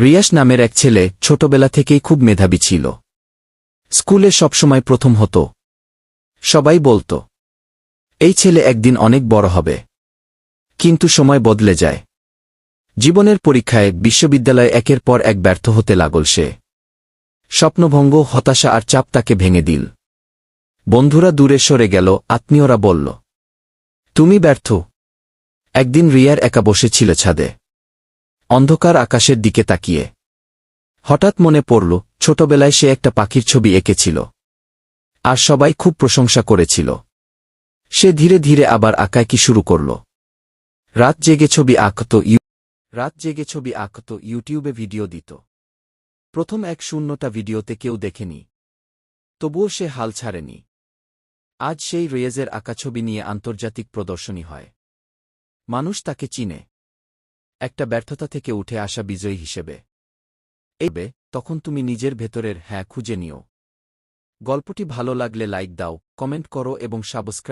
রিয়াস নামের এক ছেলে ছোটবেলা থেকেই খুব মেধাবী ছিল। স্কুলে সবসময় প্রথম হতো। সবাই বলতো, এই ছেলে একদিন অনেক বড় হবে। কিন্তু সময় বদলে যায়। জীবনের পরীক্ষায় বিশ্ববিদ্যালয়ে একের পর এক ব্যর্থ হতে লাগল সে। স্বপ্নভঙ্গ, হতাশা আর চাপ তাকে ভেঙে দিল। বন্ধুরা দূরে সরে গেল, আত্মীয়রা বলল, তুমি ব্যর্থ। একদিন রিয়ার একা বসেছিল ছাদে। অন্ধকার আকাশের দিকে তাকিয়ে। হঠাৎ মনে পড়ল, ছোটবেলায় সে একটা পাখির ছবি এঁকেছিল। আর সবাই খুব প্রশংসা করেছিল। সে ধীরে ধীরে আবার আঁকাকি শুরু করল। রাত জেগে ছবি আঁকত ইউ রাত জেগে ছবি আঁকত ইউটিউবে ভিডিও দিত। প্রথম এক শূন্যটা ভিডিওতে কেউ দেখেনি। তবুও সে হাল ছাড়েনি। আজ সেই রেয়েজের আঁকা ছবি নিয়ে আন্তর্জাতিক প্রদর্শনী হয়। মানুষ তাকে চিনে। একটা ব্যর্থতা থেকে উঠে আসা বিজয়ী হিসেবে। এবে তখন তুমি নিজের ভেতরের হ্যাঁ খুঁজে নিও। গল্পটি ভালো লাগলে লাইক দাও, কমেন্ট করো এবং সাবস্ক্রাইব